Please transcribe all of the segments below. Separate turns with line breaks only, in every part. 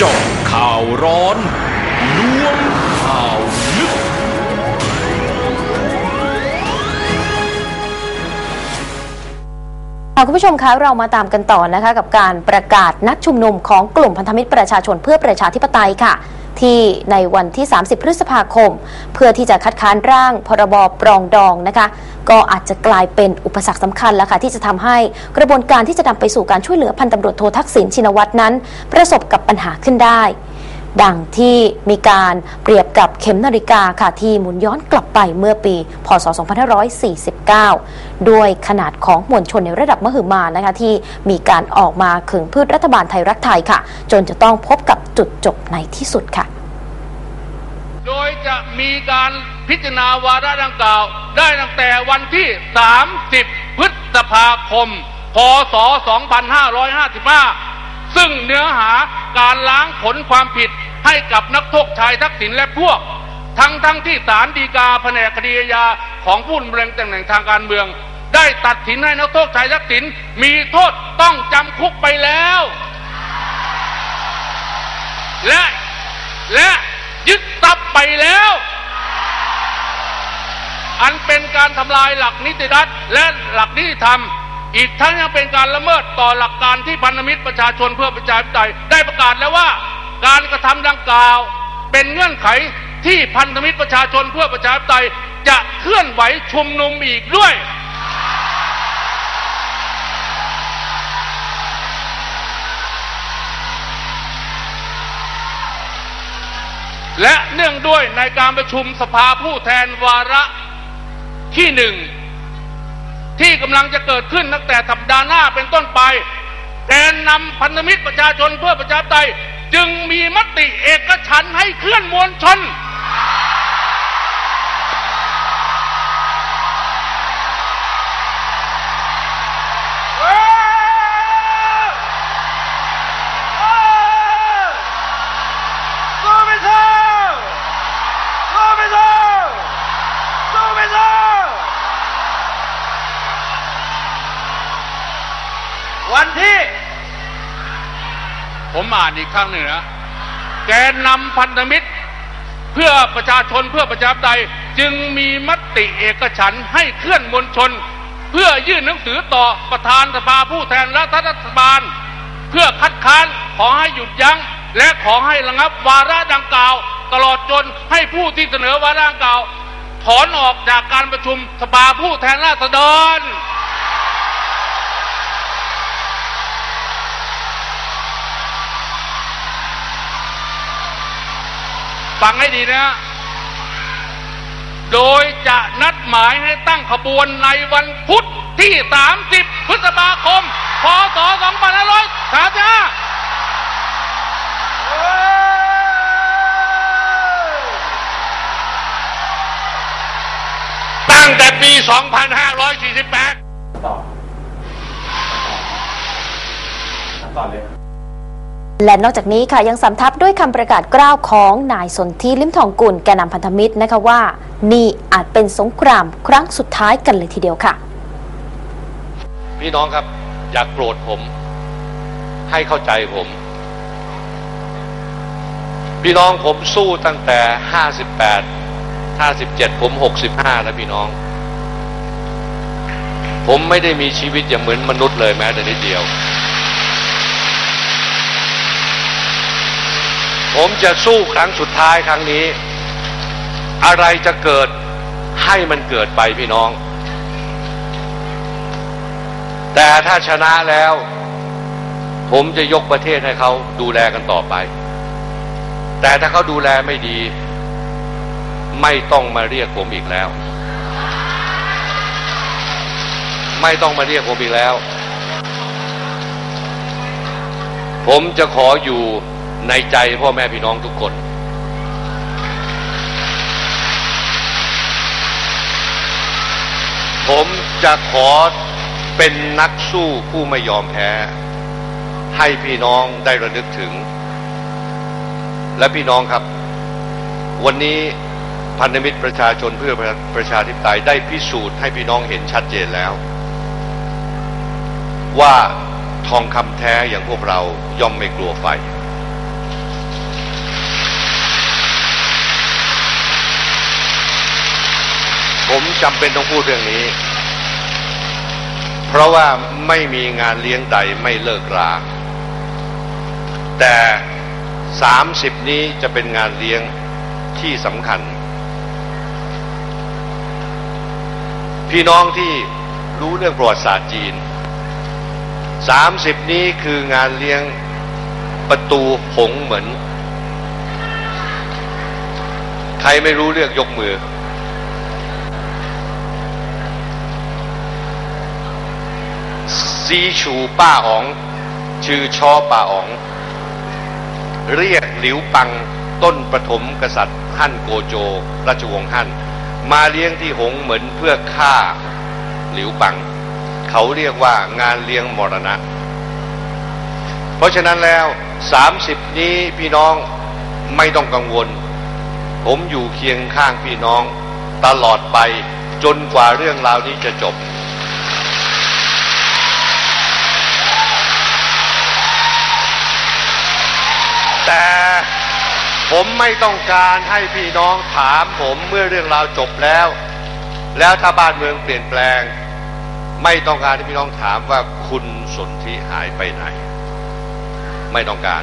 เจาะข่าวร้อนล้วงข่าวลึก
คุณผู้ชมคะเรามาตามกันต่อนะคะ กับการประกาศนัดชุมนุมของกลุ่มพันธมิตรประชาชนเพื่อประชาธิปไตยค่ะ ที่ในวันที่ 30 พฤษภาคม เพื่อที่จะคัดค้านร่างพรบปรองดองนะคะ ก็อาจจะกลายเป็นอุปสรรคสำคัญแล้วค่ะที่จะทำให้กระบวนการที่จะนำไปสู่การช่วยเหลือพันตำรวจโททักษิณชินวัตรนั้น ประสบกับปัญหาขึ้นได้ ดังที่มีการเปรียบกับเข็มนาฬิกาค่ะที่หมุนย้อนกลับไปเมื่อปี พศ 2549 ด้วยขนาดของมวลชนในระดับมหึมานะคะที่มีการออกมาขึงพืชรัฐบาลไทยรักไทยค่ะ จนจะต้องพบกับจุดจบในที่สุดค่ะ
ยจะมีการพิจารณาวาระดังกล่าว ได้ตั้งแต่วันที่ 30 พฤษภาคม พศ 2555 ซึ่งเนื้อหาการล้างผลความผิดให้กับนักโทษชายทักษิณและพวก ทั้งทั้งที่ศาลฎีกาแผนกคดีาญาของผู้ดำรงตำแหน่งทางการเมือง ได้ตัดสินให้นักโทษชายทักษิณมีโทษต้องจำคุกไปแล้ว และและ ยึดทรัพย์ไปแล้ว อันเป็นการทำลายหลักนิติรัฐและหลักนิติธรรม อีกทั้งยังเป็นการละเมิดต่อหลักการที่พันธมิตรประชาชนเพื่อประชาธิปไตยได้ประกาศแล้วว่า การกระทำดังกล่าว เป็นเงื่อนไขที่พันธมิตรประชาชนเพื่อประชาธิปไตยจะเคลื่อนไหวชุมนุมอีกด้วย และเนื่องด้วยในการประชุมสภาผู้แทนวาระที่หนึ่งที่กำลังจะเกิดขึ้นตั้งแต่สัปดาห์หน้าเป็นต้นไปแกนนำพันธมิตรประชาชนเพื่อประชาธิปไตยจึงมีมติเอกฉันให้เคลื่อนมวลชน ผมอ่านอีกครั้งหนึ่งนะแกนนำพันธมิตร เพื่อประชาชนเพื่อประชาธิปไตยจึงมีมติเอกฉันท์ให้เคลื่อนมวลชน เพื่อยื่นหนังสือต่อประธานสภาผู้แทนรัฐบาล เพื่อคัดค้านขอให้หยุดยั้ง และขอให้ระงับวาระดังกล่าว ตลอดจนให้ผู้ที่เสนอวาระดังกล่าว ถอนออกจากการประชุมสภาผู้แทนราษฎร ฟังให้ดีนะ โดยจะนัดหมายให้ตั้งขบวนในวันพุธที่ 30 พฤษภาคม พศ 2535ตั้งแต่ปี 2548
และนอกจากนี้ค่ะยังสำทับด้วยคำประกาศกล้าวของนายสนธิลิมทองกุลแกนนำพันธมิตรนะคะว่า นี่อาจเป็นสงครามครั้งสุดท้ายกันเลยทีเดียวค่ะ
พี่น้องครับ อย่ากโกรธผม ให้เข้าใจผม พี่น้องผมสู้ตั้งแต่ห้าสิบแปดห้าสิบเจ็ดผมหกสิบห้าแล้วพี่น้อง ผมไม่ได้มีชีวิตอย่างเหมือนมนุษย์เลยแม้แต่นิดเดียว ผมจะสู้ครั้งสุดท้ายครั้งนี้ อะไรจะเกิดให้มันเกิดไปพี่น้อง แต่ถ้าชนะแล้ว ผมจะยกประเทศให้เขาดูแลกันต่อไป แต่ถ้าเขาดูแลไม่ดี ไม่ต้องมาเรียกผมอีกแล้ว ไม่ต้องมาเรียกผมอีกแล้ว ผมจะขออยู่ ในใจพ่อแม่พี่น้องทุกคน ผมจะขอเป็นนักสู้ผู้ไม่ยอมแพ้ ให้พี่น้องได้ระลึกถึง และพี่น้องครับ วันนี้พันธมิตรประชาชนเพื่อประชาธิปไตยได้พิสูจน์ให้พี่น้องเห็นชัดเจนแล้ว ว่าทองคำแท้อย่างพวกเราย่อมไม่กลัวไฟ ผมจำเป็นต้องพูดเรื่องนี้ เพราะว่าไม่มีงานเลี้ยงใดไม่เลิกรา แต่สามสิบนี้จะเป็นงานเลี้ยงที่สำคัญ พี่น้องที่รู้เรื่องประวัติศาสตร์จีนสามสิบนี้คืองานเลี้ยงประตูหงเหมือน ใครไม่รู้เรื่องยกมือ ซีชูป้าอ๋อง ชื่อชอป้าอ๋อง เรียกหลิวปังต้นประถมกษัตริย์ฮั่นโกโจ ราชวงศ์ฮั่นมาเลี้ยงที่หงเหมือนเพื่อฆ่าหลิวปัง เขาเรียกว่างานเลี้ยงมรณะ เพราะฉะนั้นแล้ว 30 นี้พี่น้องไม่ต้องกังวล ผมอยู่เคียงข้างพี่น้องตลอดไปจนกว่าเรื่องราวนี้จะจบ แต่ผมไม่ต้องการให้พี่น้องถามผมเมื่อเรื่องราวจบแล้ว แล้วถ้าบ้านเมืองเปลี่ยนแปลง ไม่ต้องการให้พี่น้องถามว่าคุณสนธิหายไปไหน ไม่ต้องการ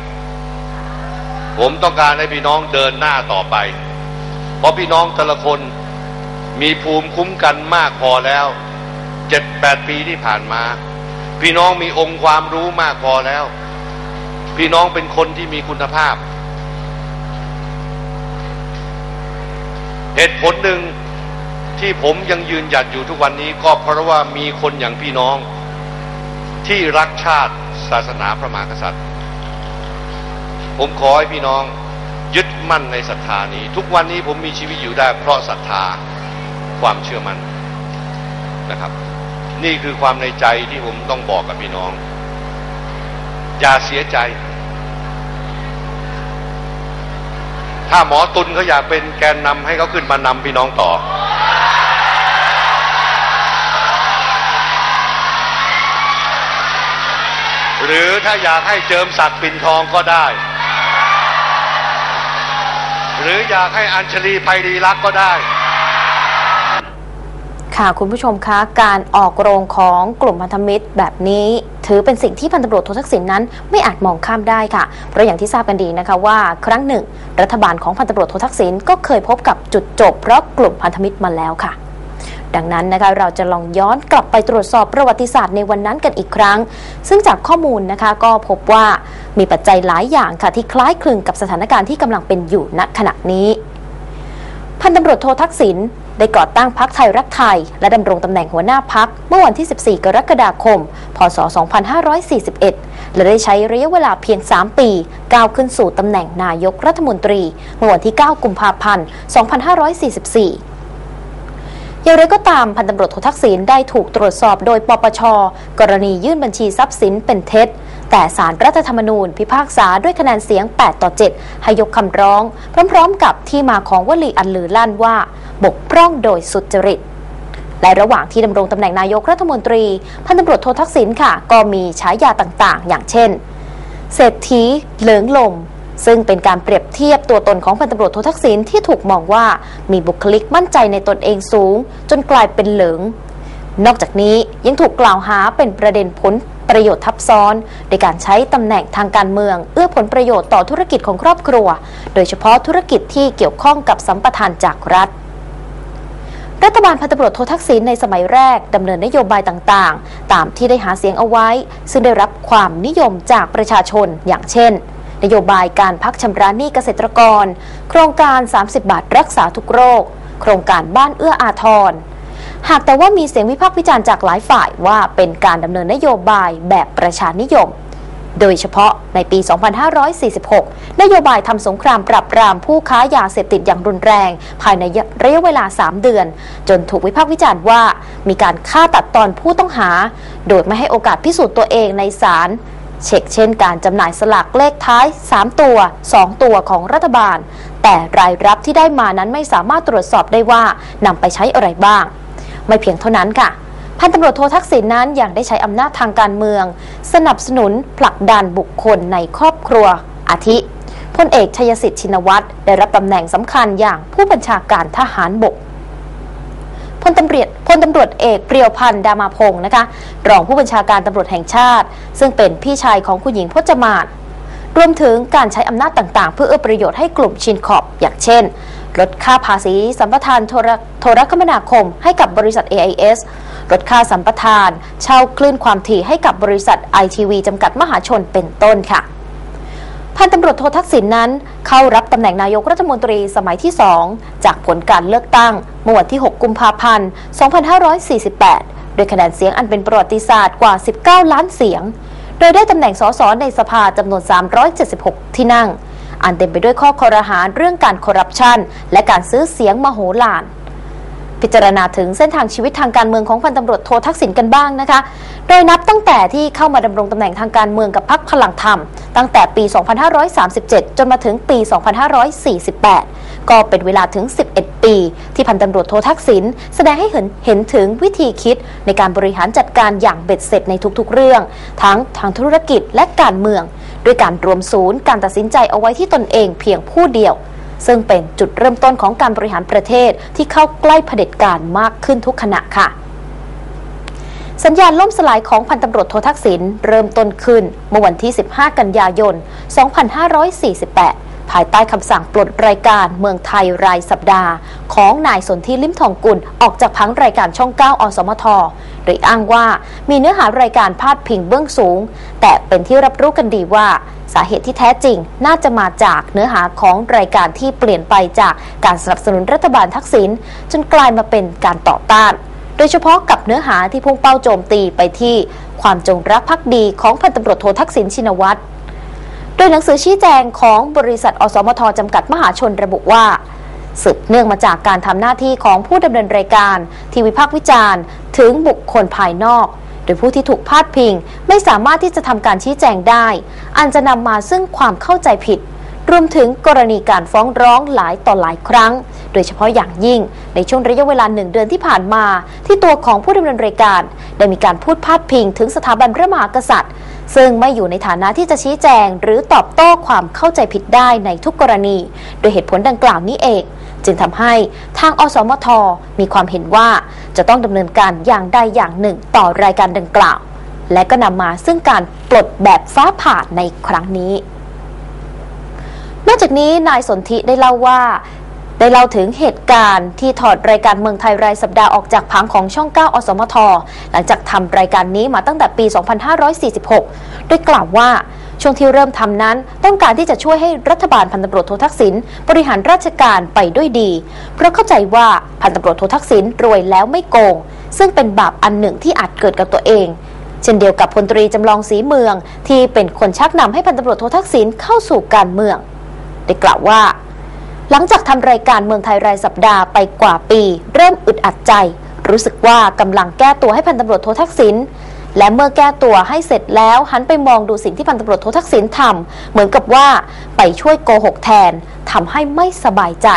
ผมต้องการให้พี่น้องเดินหน้าต่อไป เพราะพี่น้องแต่ละคนมีภูมิคุ้มกันมากพอแล้วเจ็ดแปดปีที่ผ่านมา พี่น้องมีองค์ความรู้มากพอแล้ว พี่น้องเป็นคนที่มีคุณภาพ เหตุผลหนึ่งที่ผมยังยืนหยัดอยู่ทุกวันนี้ก็เพราะว่ามีคนอย่างพี่น้อง ที่รักชาติศาสนาพระมหากษัตริย์ ผมขอให้พี่น้องยึดมั่นในศรัทธานี้ ทุกวันนี้ผมมีชีวิตอยู่ได้เพราะศรัทธาความเชื่อมั่นนะครับ นี่คือความในใจที่ผมต้องบอกกับพี่น้อง อย่าเสียใจ ถ้าหมอตุลเขาอยากเป็นแกนนำให้เขาขึ้นมานำพี่น้องต่อ หรือถ้าอยากให้เจิมศักดิ์ปิ่นทองก็ได้ หรืออยากให้อัญชลีไพรีรักษ์ก็ได้
ค่ะคุณผู้ชมคะการออกโรงของกลุ่มพันธมิตรแบบนี้ ถือเป็นสิ่งที่พันตำรวจโททักษิณนั้น ไม่อาจมองข้ามได้ค่ะ เพราะอย่างที่ทราบกันดีนะคะว่า ครั้งหนึ่ง รัฐบาลของพันตำรวจโททักษิณก็เคยพบกับจุดจบ เพราะกลุ่มพันธมิตรมาแล้วค่ะ ดังนั้นนะคะเราจะลองย้อนกลับไปตรวจสอบประวัติศาสตร์ในวันนั้นกันอีกครั้ง ซึ่งจากข้อมูลนะคะก็พบว่ามีปัจจัยหลายอย่างค่ะที่คล้ายคลึงกับสถานการณ์ที่กำลังเป็นอยู่ณขณะนี้ พันตำรวจโททักษิณ ได้ก่อตั้งพักไทยรักไทย และดำรงตำแหน่งหัวหน้าพักเมื่อวันที่ 14 กรกฎาคม พศ 2541 และได้ใช้ระยะเวลาเพียง 3 ปี ก้าวขึ้นสู่ตำแหน่งนายกรัฐมนตรีเมื่อวันที่ 9 กุมภาพันธ์ 2544อย่างไรก็ตามพันตำรวจโททักษิณได้ถูกตรวจสอบโดยปปช กรณียื่นบัญชีทรัพย์สินเป็นเท็จ แต่สารรัฐธรรมนูญพิพากษาด้วยคะแนนเสียง 8 ต่อ 7 ให้ยกคำร้อง พร้อมๆ กับที่มาของวลีอันลือลั่นว่า บกพร่องโดยสุจริตและระหว่างที่ดำรงตำแหน่งนายกรัฐมนตรี พันตำรวจโททักษิณค่ะ ก็มีฉายาต่างๆ อย่างเช่น เศรษฐีเหลิงลม ซึ่งเป็นการเปรียบเทียบตัวตนของพันตำรวจโททักษิณที่ถูกมองว่ามีบุคลิกมั่นใจในตนเองสูง จนกลายเป็นเหลิง นอกจากนี้ยังถูกกล่าวหาเป็นประเด็นผลประโยชน์ทับซ้อนในการใช้ตำแหน่งทางการเมือง เอื้อผลประโยชน์ต่อธุรกิจของครอบครัว โดยเฉพาะธุรกิจที่เกี่ยวข้องกับสัมปทานจากรัฐ รัฐบาลพันตำรวจโททักษิณในสมัยแรกดำเนินนโยบายต่างๆ ตามที่ได้หาเสียงเอาไว้ ซึ่งได้รับความนิยมจากประชาชนอย่างเช่น นโยบายการพักชำระหนี้เกษตรกร โครงการ 30 บาทรักษาทุกโรค โครงการบ้านเอื้ออาทร หากแต่ว่ามีเสียงวิพากษ์วิจารณ์จากหลายฝ่ายว่าเป็นการดำเนินนโยบายแบบประชานิยม โดยเฉพาะในปี 2546 นโยบายทำสงครามปราบปรามผู้ค้ายาเสพติดอย่างรุนแรง ภายในระยะเวลา 3 เดือน จนถูกวิพากษ์วิจารณ์ว่า มีการฆ่าตัดตอนผู้ต้องหา โดยไม่ให้โอกาสพิสูจน์ตัวเองในศาลเช็คเช่นการจำหน่ายสลากเลขท้าย 3 ตัว 2 ตัวของรัฐบาล แต่รายรับที่ได้มานั้นไม่สามารถตรวจสอบได้ว่านำไปใช้อะไรบ้าง ไม่เพียงเท่านั้นค่ะพันตำรวจโททักษิณนั้นยังได้ใช้อำนาจทางการเมือง สนับสนุนผลักดันบุคคลในครอบครัว อาทิพลเอกชัยสิทธิ์ชินวัตรได้รับตำแหน่งสำคัญอย่างผู้บัญชาการทหารบกพลตำรวจพลตำรวจเอกเปรียวพันธ์ดามาพงศ์นะคะรองผู้บัญชาการตำรวจแห่งชาติ ซึ่งเป็นพี่ชายของคุณหญิงพจมานรวมถึงการใช้อำนาจต่างๆ เพื่อเอื้อประโยชน์ให้กลุ่มชินขอบอย่างเช่น ลดค่าภาษีสัมปทานโทรโทรคมนาคมให้กับบริษัท AIS ลดค่าสัมปทาน เช่าคลื่นความถี่ให้กับบริษัท ITV จำกัดมหาชนเป็นต้นค่ะพันตำรวจโททักษิณนนั้น เข้ารับตำแหน่งนายกรัฐมนตรีสมัยที่ 2 จากผลการเลือกตั้งเมื่อวันที่ 6 กุมภาพันธ์ 2548 โดยคะแนนเสียงอันเป็นประวัติศาสตร์กว่า 19 ล้านเสียง โดยได้ตำแหน่งสสในสภาจำนวน 376 ที่นั่ง อันเต็มไปด้วยข้อคอรหาเรื่องการคอร์รัปชันและการซื้อเสียงมโหฬารพิจารณาถึงเส้นทางชีวิตทางการเมืองของพันตำรวจโททักษิณกันบ้างนะคะ โดยนับตั้งแต่ที่เข้ามาดำรงตำแหน่งทางการเมืองกับพรรคพลังธรรม ตั้งแต่ปี 2537 จนมาถึงปี 2548 ก็เป็นเวลาถึง 11 ปี ที่พันตำรวจโททักษิณแสดงให้เห็นเห็นถึงวิธีคิดในการบริหารจัดการอย่างเบ็ดเสร็จในทุกๆเรื่อง ทั้งทางธุรกิจและการเมือง ด้วยการรวมศูนย์การตัดสินใจเอาไว้ที่ตนเองเพียงผู้เดียว ซึ่งเป็นจุดเริ่มต้นของการบริหารประเทศที่เข้าใกล้เผด็จการมากขึ้นทุกขณะค่ะสัญญาณล่มสลายของพันตำรวจโททักษิณเริ่มต้นขึ้นเมื่อวันที่ 15 กันยายน 2548 ภายใต้คำสั่งปลดรายการเมืองไทยรายสัปดาห์ ของนายสนธิลิมทองกุลออกจากพังรายการช่อง 9 อสมท โดยอ้างว่ามีเนื้อหารายการพาดพิงเบื้องสูง แต่เป็นที่รับรู้กันดีว่าสาเหตุที่แท้จริงน่าจะมาจากเนื้อหาของรายการที่เปลี่ยนไปจากการสนับสนุนรัฐบาลทักษิณจนกลายมาเป็นการต่อต้าน โดยเฉพาะกับเนื้อหาที่พุ่งเป้าโจมตีไปที่ความจงรักภักดีของพันตำรวจโททักษิณชินวัตร โดยหนังสือชี้แจงของบริษัท อสมทจำกัดมหาชนระบุว่า สืบเนื่องมาจากการทำหน้าที่ของผู้ดำเนินรายการ ที่วิพากษ์วิจารณ์ ถึงบุคคลภายนอก โดยผู้ที่ถูกพาดพิง ไม่สามารถที่จะทำการชี้แจงได้ อันจะนำมาซึ่งความเข้าใจผิด รวมถึงกรณีการฟ้องร้องหลายต่อหลายครั้ง โดยเฉพาะอย่างยิ่ง ในช่วงระยะเวลาหนึ่งเดือนที่ผ่านมา ที่ตัวของผู้ดำเนินรายการ ได้มีการพูดพาดพิง ถึงสถาบันพระมหากษัตริย์ ซึ่งไม่อยู่ในฐานะที่จะชี้แจง หรือตอบโต้ความเข้าใจผิดได้ในทุกกรณี โดยเหตุผลดังกล่าวนี้เอง จึงทำให้ทางอสมทมีความเห็นว่าจะต้องดำเนินการอย่างใดอย่างหนึ่งต่อรายการดังกล่าว และก็นำมาซึ่งการปลดแบบฟ้าผ่าในครั้งนี้นอกจากนี้นายสนธิได้เล่าว่า ได้เล่าถึงเหตุการณ์ที่ถอดรายการเมืองไทยรายสัปดาห์ออกจากผังของช่อง 9 อสมท หลังจากทำรายการนี้มาตั้งแต่ปี 2546โดยกล่าวว่าช่วงที่เริ่มทำนั้น ต้องการที่จะช่วยให้รัฐบาลพันตำรวจโททักษิณบริหารราชการไปด้วยดี เพราะเข้าใจว่าพันตำรวจโททักษิณรวยแล้วไม่โกง ซึ่งเป็นบาปอันหนึ่งที่อาจเกิดกับตัวเองเช่นเดียวกับพลตรีจำลองศรีเมือง ที่เป็นคนชักนำให้พันตำรวจโททักษิณเข้าสู่การเมือง ได้กล่าวว่า หลังจากทำรายการเมืองไทยรายสัปดาห์ไปกว่าปี เริ่มอึดอัดใจ รู้สึกว่ากำลังแก้ตัวให้พันตำรวจโททักษิณและเมื่อแก้ตัวให้เสร็จแล้วหันไปมองดูสิ่งที่พันตำรวจโททักษิณทำเหมือนกับว่าไปช่วยโกหกแทนทำให้ไม่สบายใจ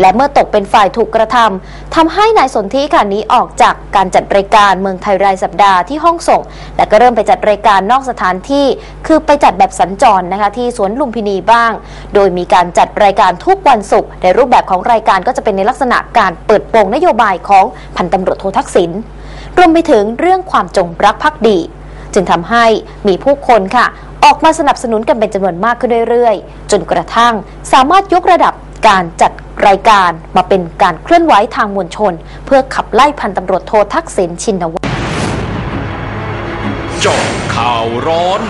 และเมื่อตกเป็นฝ่ายถูกกระทำทำให้นายสนธิค่ะนี้ออกจากการจัดรายการเมืองไทยรายสัปดาห์ที่ห้องส่ง และก็เริ่มไปจัดรายการนอกสถานที่ คือไปจัดแบบสัญจรนะคะที่สวนลุมพินีบ้าง โดยมีการจัดรายการทุกวันศุกร์ในรูปแบบของรายการก็จะเป็นในลักษณะการเปิดโปงนโยบายของพันตำรวจโททักษิณรวมไปถึงเรื่องความจงรักภักดี จึงทำให้มีผู้คนค่ะ ออกมาสนับสนุนกันเป็นจำนวนมากขึ้นเรื่อยๆ จนกระทั่งสามารถยกระดับ การจัดรายการมาเป็นการเคลื่อนไหวทางมวลชน เพื่อขับไล่พันตำรวจโททักษิณชินวัตร
จาะข่าวร้อน